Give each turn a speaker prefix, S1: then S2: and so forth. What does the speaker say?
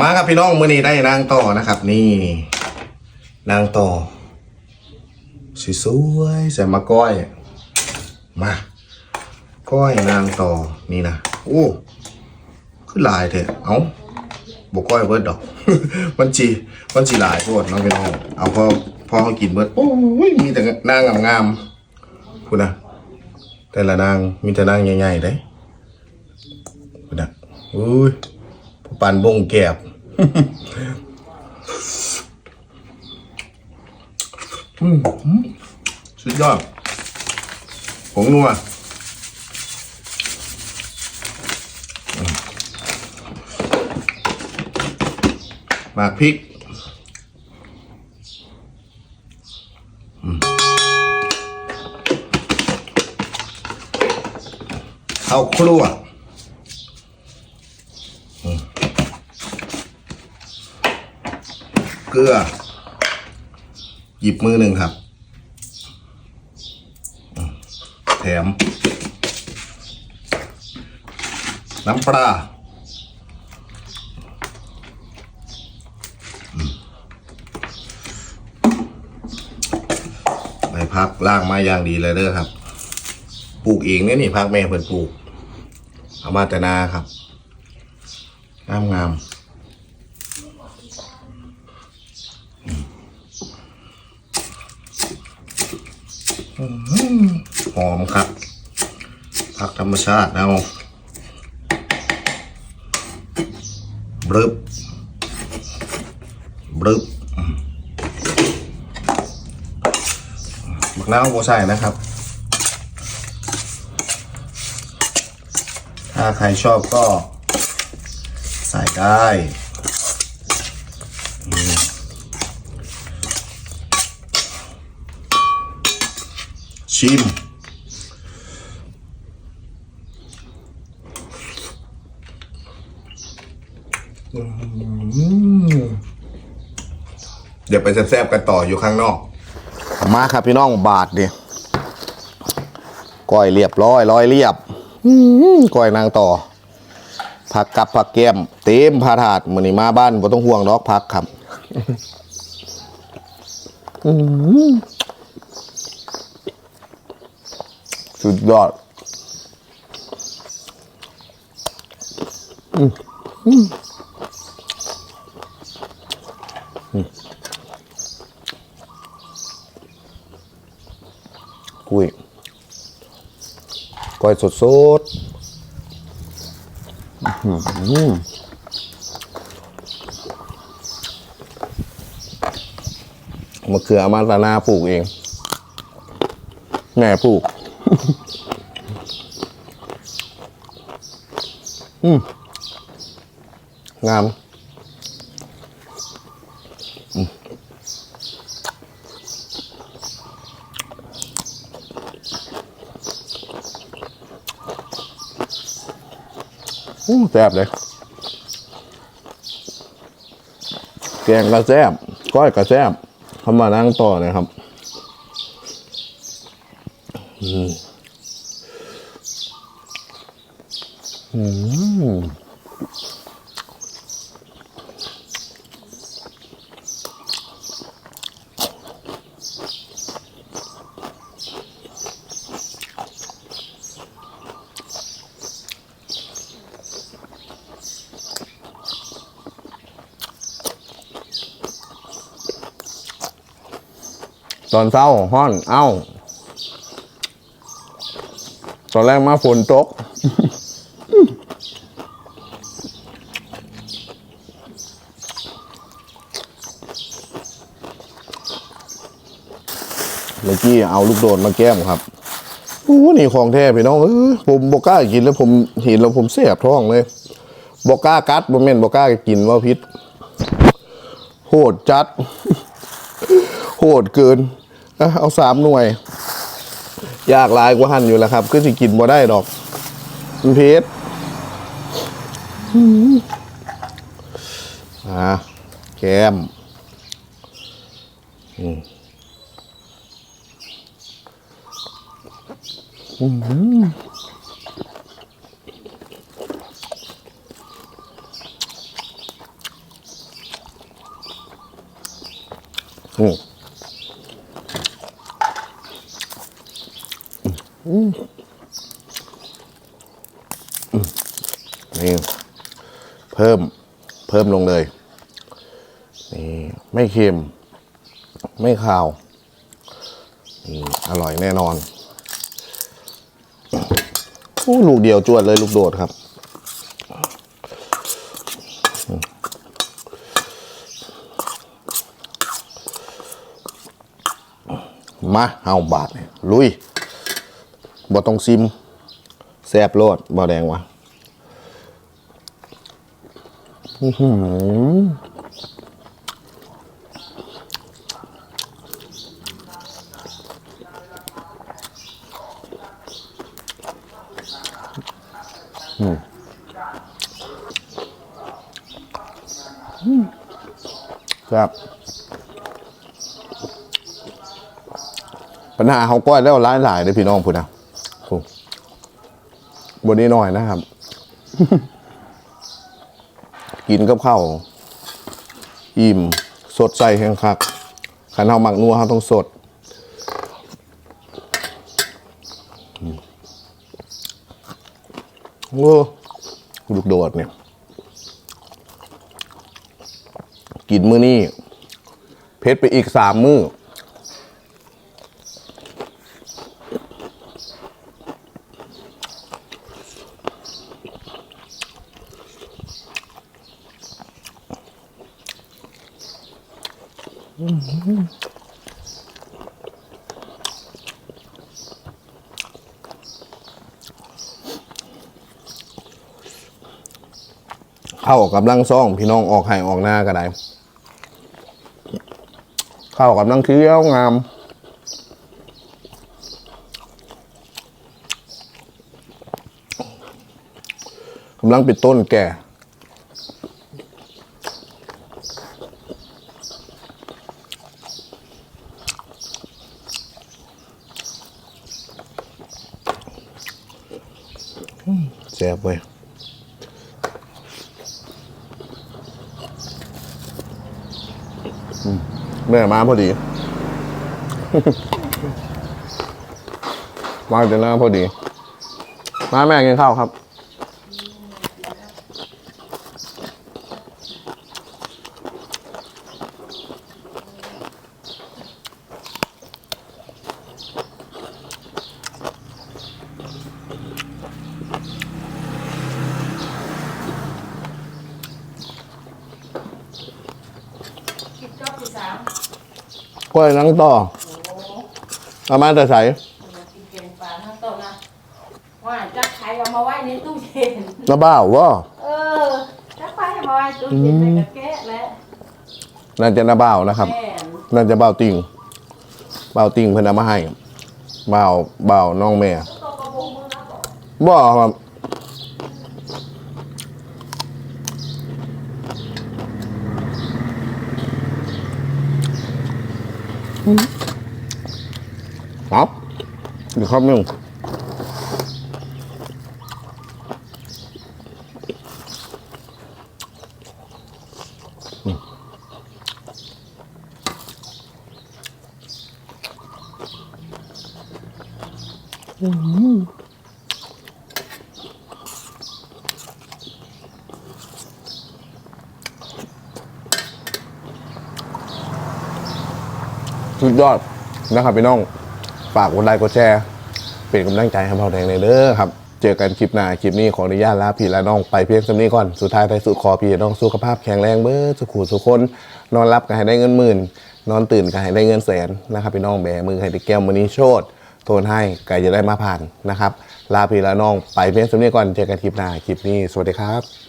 S1: มาครับพี่น้องมื่อนี้ได้นางต่อนะครับ นี่นางต่อสวยๆใส่มาก้อย มาก้อยนางต่อนี่นะโอ้ขึ้นลายเถอะเอาบกก้อยเบิร์ดดอก มันจีมันจีหลายโพดน้องพี่น้องเอาพอพอเขากินเบิร์ดโอ้ยมีแต่นางงามๆคุณนะแต่ละนางมีแต่นางใหญ่ๆได้คุณนะอุ้ยปันบงแกบ สุดยอดผงนัวมหมากพริกอืมข้าวครัวอืมเกลือ หยิบมือหนึ่งครับ แถม น้ำปลาอืมใบพักล่างมาอย่างดีเลยเด้อครับ ปลูกเองเนี่ยนี่พักแม่เพิ่นปลูก เอามาแต่นาครับ งามงามๆ หอมครับผักธรรมชาติเอาบรึบบรึบมบักน้าวโบใส่นะครับ ถ้าใครชอบก็ใส่ได้ ชิม เดี๋ยวไปแซ่บๆกันต่ออยู่ข้างนอก มาครับพี่น้องบาทดิก้อยเรียบร้อยร้อยเรียบก้อยนางต่อ ผักกับผักแก้ม เต็มพาถาดมือนี้มาบ้านบ่ต้องห่วงดอกผักครับ อืหือ สุดยอดกุ้ยก้อยสดสดอื้อหือมะเขือมาตานาปลูกเอง แม่ปลูก อืมงามอืมอู้แซ่บเลย แกงกระแซบก้อยกระแซบเขามานั่งต่อนะครับ ตอนเช้าห้อน เอ้า ตอนแรกมาฝนตก เมื่อ กี้เอาลูกโดดมาแก้มครับโอ้นี่ของแท้พี่น้องเออผมบอกกล้ากินแล้วผมเห็นแล้วผมเสียบท้องเลยบอกกล้ากัดบ่แม่นบอกกล้ากินว่าพิษโหดจัด โหดเกินเอาสามหน่วย ยากลายกว่าหันอยู่แล้วครับก็จะกินบ่ได้ดอกมันเพชรอ่าแก้มอืม โอ้นี่เพิ่มเพิ่มลงเลยนี่ไม่เค็ม ไม่ขาวนี่อร่อยแน่นอน อ้ลูกเดียวจวดเลยลูกโดดครับ มาเอาบาทลุยบ่ต้องซิมแซบโลดบ่แดงวะ อือหือ อืมอืมครับปัญหาเขาก้อยแล้วร้ายหลายเลยพี่น้องพูดนะโอ้บนนี้หน่อยนะครับ กินกับข้าวอิ่ม สดใสแห้งคักขันเอาหมักนัวเขาต้องสดอืม โอ้ลูกโดดเนี่ย กินมื้อนี้เพชรไปอีกสามมื้อ เข้ากำลังซ่อง พี่น้องออกไห้ออกหน้าก็ได้ เข้ากำลังเคี้ยวงามกำลังป็นต้นแก่แซ่บเว้ยอืม แม่มาพอดีมาเจอหน้าพอดี มาแม่กินข้าวครับ
S2: สาม
S1: ก้อยนังต่อเอามาแต่ใส
S2: กินเกงปลาทั้งโต๊ะนะว่าจักใครเอามาไว้ในตู้เย็น
S1: ระบ้าวว่า
S2: เออจักไปเอามาไว้ตู้เย็นไปกับแกะแล้ว
S1: น่าจะนาบ้าวนะครับ
S2: แม่น
S1: น่าจะบ่าวติงบ่าวติงเพิ่นเอามาให้บ่าวบ่าวน้องแม่
S2: โต๊ะกระบุงมือนะบอก
S1: บ่ครับ ครับเดี๋ยวครับนึง สุดยอดนะครับพี่น้องฝากกดไลค์กดแชร์ เป็นกำลังใจให้เราแดงในเด้อครับ เจอกันคลิปหน้าคลิปนี้ขออนุญาตลาพี่และน้องไปเพียงสำนี้ก่อนสุดท้ายไปสุดคอพี่น้องสุขภาพแข็งแรงเบ้อสุขุสุขคน นอนรับก็ให้ได้เงินหมื่น นอนตื่นก็ให้ได้เงินแสนนะครับพี่น้องแบมือให้ได้แก้วมือนี้โชดโทนให้ไก่จะได้มาผ่านนะครับ ลาพี่และน้องไปเพียงสำนี้ก่อนเจอกันคลิปหน้าคลิปนี้สวัสดีครับ